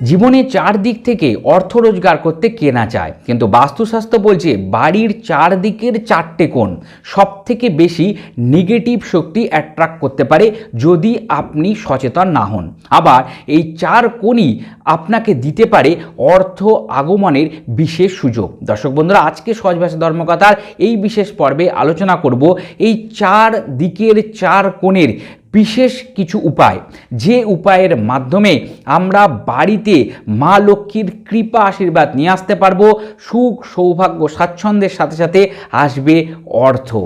জীবনে চার দিক থেকে অর্থ রোজগার করতে কেনা চায় কিন্তু বাস্তুশাস্ত্র বলছে বাড়ির চার দিকের চারটে কোণ। সব থেকে বেশি নেগেটিভ শক্তি অ্যাট্রাক্ট করতে পারে যদি আপনি সচেতন না হন। আবার এই চার কোণই আপনাকে দিতে পারে অর্থ আগমনের বিশেষ সুযোগ। দর্শক বন্ধুরা, আজকে সহজ ভাষা ধর্মকথার এই বিশেষ পর্বে আলোচনা করব এই চার দিকের চার কোণের বিশেষ কিছু উপায়। যে উপায়ের মাধ্যমে আমরা বাড়িতে মা লক্ষ্মীর কৃপা আশীর্বাদ নিয়ে আসতে পারব, সুখ, সৌভাগ্য, স্বাচ্ছন্দ্যের সাথে সাথে আসবে অর্থ।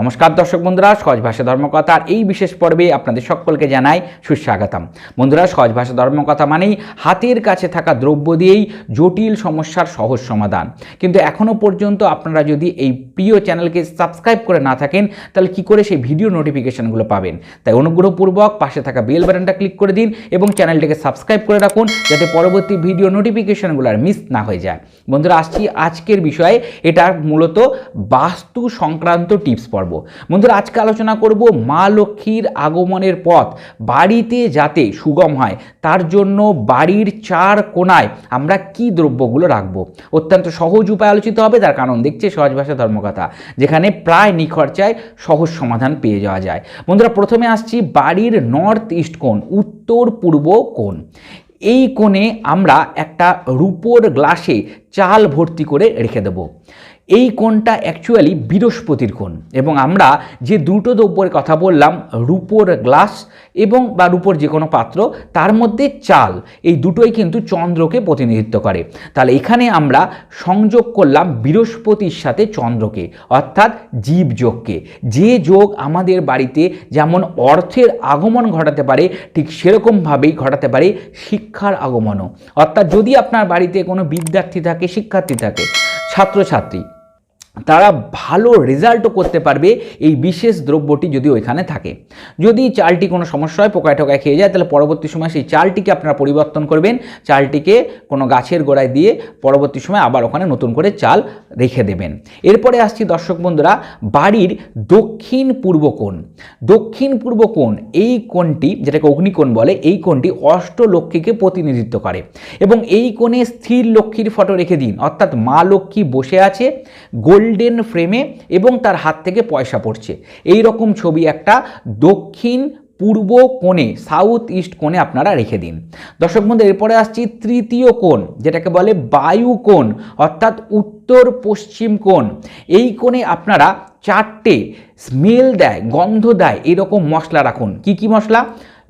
নমস্কার দর্শক বন্ধুরা, সহজ ভাষা ধর্মকথার এই বিশেষ পর্বে আপনাদের সকলকে জানাই সুস্বাগতম। বন্ধুরা, সহজ ভাষা ধর্মকথা মানেই হাতের কাছে থাকা দ্রব্য দিয়েই জটিল সমস্যার সহজ সমাধান। কিন্তু এখনও পর্যন্ত আপনারা যদি এই প্রিয় চ্যানেলকে সাবস্ক্রাইব করে না থাকেন, তাহলে কি করে সেই ভিডিও নোটিফিকেশনগুলো পাবেন? তাই অনুগ্রহপূর্বক পাশে থাকা বেল বাটনটা ক্লিক করে দিন এবং চ্যানেলটিকে সাবস্ক্রাইব করে রাখুন, যাতে পরবর্তী ভিডিও নোটিফিকেশনগুলো আর মিস না হয়ে যায়। বন্ধুরা, আসছি আজকের বিষয়ে। এটা মূলত বাস্তু সংক্রান্ত টিপস পর্ব। বন্ধুরা, আজকে আলোচনা করব মা লক্ষ্মীর আগমনের পথ, বাড়িতে যাতে সুগম হয়, তার জন্য বাড়ির চার কোনায় আমরা কি দ্রব্যগুলো রাখব? অত্যন্ত সহজ উপায় আলোচিত হবে তার কারণ দেখছে সহজ ভাষা ধর্মকথা, যেখানে প্রায় নিখরচায় সহজ সমাধান পেয়ে যাওয়া যায়। বন্ধুরা, প্রথমে আসছি বাড়ির নর্থ ইস্ট কোণ, উত্তর পূর্ব কোণ। এই কোণে আমরা একটা রূপোর গ্লাসে চাল ভর্তি করে রেখে দেবো। এই কোণটা অ্যাকচুয়ালি বৃহস্পতির কোণ। এবং আমরা যে দুটো দ্রব্যের কথা বললাম, রূপোর গ্লাস এবং বা রূপোর যে কোনো পাত্র, তার মধ্যে চাল, এই দুটোই কিন্তু চন্দ্রকে প্রতিনিধিত্ব করে। তাহলে এখানে আমরা সংযোগ করলাম বৃহস্পতির সাথে চন্দ্রকে, অর্থাৎ জীবযোগকে যে যোগ আমাদের বাড়িতে যেমন অর্থের আগমন ঘটাতে পারে, ঠিক সেরকমভাবেই ঘটাতে পারে শিক্ষার আগমনও। অর্থাৎ যদি আপনার বাড়িতে কোনো বিদ্যার্থী থাকে, শিক্ষার্থী থাকে, ছাত্রছাত্রী তারা ভালো রেজাল্টও করতে পারবে এই বিশেষ দ্রব্যটি যদি ওইখানে থাকে। যদি চালটি কোনো সমস্যা হয়, পোকায় টোকায় খেয়ে যায়, তাহলে পরবর্তী সময় সেই চালটিকে আপনারা পরিবর্তন করবেন। চালটিকে কোনো গাছের গোড়ায় দিয়ে পরবর্তী সময় আবার ওখানে নতুন করে চাল রেখে দেবেন। এরপরে আসছি দর্শক বন্ধুরা, বাড়ির দক্ষিণ পূর্ব কোণ। দক্ষিণ পূর্ব কোণ, এই কোণটি যেটাকে অগ্নিকোণ বলে, এই কোণটি অষ্টলক্ষ্মীকে প্রতিনিধিত্ব করে। এবং এই কোণে স্থির লক্ষ্মীর ফটো রেখে দিন। অর্থাৎ মা লক্ষ্মী বসে আছে গোল্ডেন ফ্রেমে এবং তার হাত থেকে পয়সা পড়ছে। এই রকম ছবি একটা দক্ষিণ পূর্ব কোণে সাউথ ইস্ট কোণে আপনারা রেখে দিন। দর্শক বন্ধু, এরপরে আসছি তৃতীয় কোণ, যেটাকে বলে বায়ু কোণ, অর্থাৎ উত্তর পশ্চিম কোণ। এই কোণে আপনারা চারটে স্মেল দেয়, গন্ধ দেয়, এরকম মশলা রাখুন। কি কি মশলা?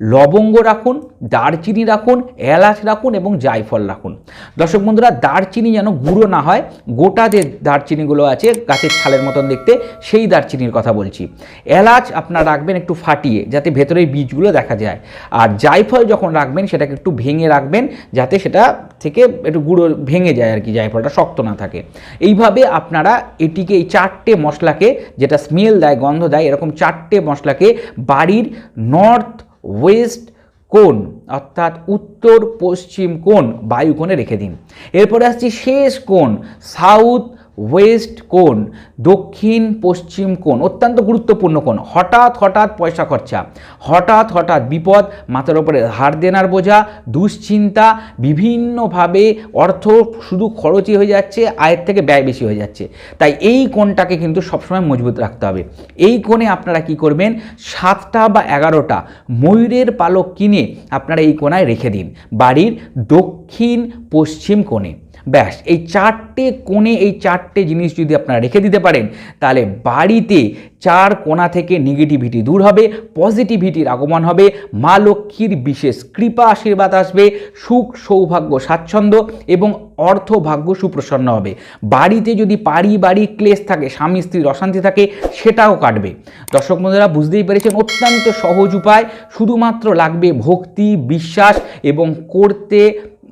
লবঙ্গ রাখুন, দারচিনি রাখুন, এলাচ রাখুন এবং জায়ফল রাখুন। দর্শক বন্ধুরা, দারচিনি যেন গুঁড়ো না হয়, গোটা যে দারচিনিগুলো আছে গাছের ছালের মতন দেখতে, সেই দারচিনির কথা বলছি। এলাচ আপনার রাখবেন একটু ফাটিয়ে, যাতে ভেতরের বীজগুলো দেখা যায়। আর জায়ফল যখন রাখবেন, সেটাকে একটু ভেঙে রাখবেন, যাতে সেটা থেকে একটু গুঁড়ো ভেঙে যায় আর কি, জায়ফলটা শক্ত না থাকে। এইভাবে আপনারা এটিকে এই চারটে মশলাকে, যেটা স্মেল দেয়, গন্ধ দেয়, এরকম চারটে মশলাকে বাড়ির নর্থ ওয়েস্ট কোন অর্থাৎ উত্তর পশ্চিম কোণ বায়ুকোণে রেখে দিন। এরপরে আসছি শেষ কোণ সাউথ ওয়েস্ট কোণ, দক্ষিণ পশ্চিম কোণ, অত্যন্ত গুরুত্বপূর্ণ কোণ। হঠাৎ হঠাৎ পয়সা খরচা। হঠাৎ হঠাৎ বিপদ, মাথার ওপরে ধার দেনার বোঝা, দুশ্চিন্তা, বিভিন্নভাবে অর্থ শুধু খরচই হয়ে যাচ্ছে, আয়ের থেকে ব্যয় বেশি হয়ে যাচ্ছে। তাই এই কোণটাকে কিন্তু সবসময় মজবুত রাখতে হবে। এই কোণে আপনারা কি করবেন? সাতটা বা এগারোটা ময়ূরের পালক কিনে আপনারা এই কোণায় রেখে দিন। বাড়ির দক্ষিণ পশ্চিম কোণে। ব্যাস, এই চারটে কোণে এই চারটে জিনিস যদি আপনারা রেখে দিতে পারেন, তাহলে বাড়িতে চার কোণা থেকে নেগেটিভিটি দূর হবে পজিটিভিটির আগমন হবে, মা লক্ষ্মীর বিশেষ কৃপা আশীর্বাদ আসবে, সুখ, সৌভাগ্য, স্বাচ্ছন্দ্য এবং অর্থ ভাগ্য সুপ্রসন্ন হবে। বাড়িতে যদি পারিবারিক ক্লেশ থাকে, স্বামী স্ত্রীর অশান্তি থাকে, সেটাও কাটবে। দর্শক বন্ধুরা, বুঝতেই পেরেছেন, অত্যন্ত সহজ উপায়, শুধুমাত্র লাগবে ভক্তি, বিশ্বাস এবং করতে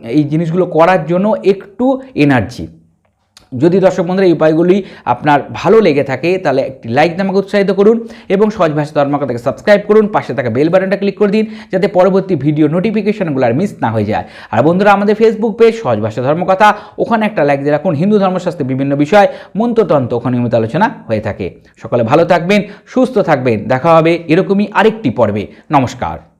এই জিনিসগুলো করার জন্য একটু এনার্জি যদি দর্শক বন্ধুরা এই উপায়গুলি আপনার ভালো লেগে থাকে, তাহলে একটি লাইক দিয়ে আমাকে উৎসাহিত করুন এবং সহজ ভাষা ধর্মকথাকে সাবস্ক্রাইব করুন। পাশে থাকা বেল বাটনটা ক্লিক করে দিন, যাতে পরবর্তী ভিডিও নোটিফিকেশনগুলো আর মিস না হয়ে যায়। আর বন্ধুরা, আমাদের ফেসবুক পেজ সহজ ভাষা ধর্মকথা, ওখানে একটা লাইক দিয়ে রাখুন। হিন্দু ধর্মশাস্ত্রে বিভিন্ন বিষয়, মন্ত্রতন্ত্র, ওখানে নিয়মিত আলোচনা হয়ে থাকে। সকলে ভালো থাকবেন, সুস্থ থাকবেন। দেখা হবে এরকমই আরেকটি পর্বে। নমস্কার।